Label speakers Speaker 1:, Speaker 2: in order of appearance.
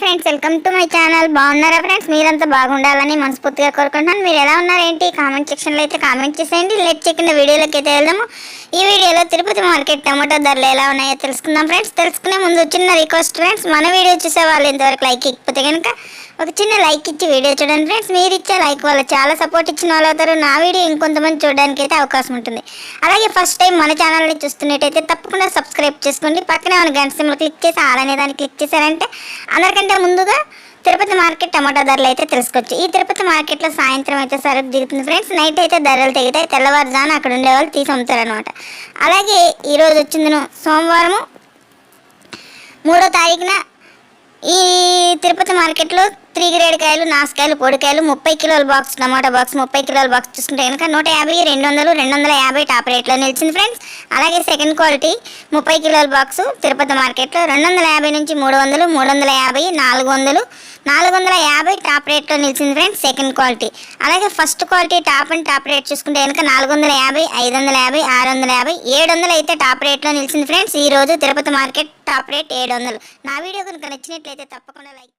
Speaker 1: Friends welcome to my channel బాగున్నారా friends మీరంతా బాగుండాలని మనస్ఫూర్తిగా కోరుకుంటున్నాను. మీరు ఎలా ఉన్నారు ఏంటి కామెంట్ సెక్షన్లో అయితే కామెంట్ చేసేయండి. లెట్ చెక్కిన వీడియోలోకి అయితే వెళ్దాము. ఈ వీడియోలో తిరుపతి మార్కెట్ టమాటో ధరలు ఎలా ఉన్నాయో తెలుసుకుందాం ఫ్రెండ్స్ తెలుసుకునే ముందు చిన్న రిక్వెస్ట్ ఫ్రెండ్స్ మన వీడియో చూసే వాళ్ళు ఇంతవరకు లైక్ ఇకపోతే కనుక ఒక చిన్న లైక్ ఇచ్చి వీడియో చూడండి ఫ్రెండ్స్. మీరు ఇచ్చే లైక్ వల్ల చాలా సపోర్ట్ ఇచ్చిన వాళ్ళు అవుతారు. నా వీడియో ఇంకొంతమంది చూడడానికి అయితే అవకాశం ఉంటుంది. అలాగే ఫస్ట్ టైం మన ఛానల్ని చూస్తున్నట్టయితే తప్పకుండా సబ్స్క్రైబ్ చేసుకోండి. పక్కనే ఉన్న గంట సింబల్ క్లిక్ చేసి ఆలనే దాన్ని క్లిక్ చేశారంటే అందరికంటే ముందుగా తిరుపతి మార్కెట్ టమాటా ధరలు అయితే తెలుసుకోవచ్చు. ఈ తిరుపతి మార్కెట్లో సాయంత్రం అయితే సరుకు దిగుతుంది ఫ్రెండ్స్. నైట్ అయితే ధరలు తెగితాయి తెల్లవారుజాను అక్కడ ఉండే వాళ్ళు తీసి అలాగే ఈరోజు వచ్చింది సోమవారము మూడో తారీఖున ఈ తిరుపతి మార్కెట్లో త్రీ గ్రేడ్ కాయలు నాసుకాయలు పొడికాయలు ముప్పై కిలోల బాక్స్ టమాటా బాక్స్ ముప్పై కిలోల బాక్స్ చూసుకుంటే కనుక నూట యాభై రెండు వందలు రెండు వందల యాభై టాప్ రేట్లో నిలిచింది ఫ్రెండ్స్. అలాగే సెకండ్ క్వాలిటీ ముప్పై కిలోల బాక్స్ తిరుపతి మార్కెట్లో రెండు వందల యాభై నుంచి మూడు వందలు మూడు వందల యాభై నాలుగు వందలు నాలుగు వందల యాభై టాప్ రేట్లో నిలిచింది ఫ్రెండ్స్ సెకండ్ క్వాలిటీ. అలాగే first quality top and top rate చూసుకుంటే కనుక నాలుగు వందల యాభై ఐదు వందల యాభై ఆరు వందల యాభై ఏడు వందలు అయితే టాప్ రేట్లో నిలిచింది ఫ్రెండ్స్. ఈ రోజు తిరుపతి మార్కెట్ టాప్ రేట్ ఏడు వందలు. నా వీడియో కనుక నచ్చినట్లయితే తప్పకుండా లైక్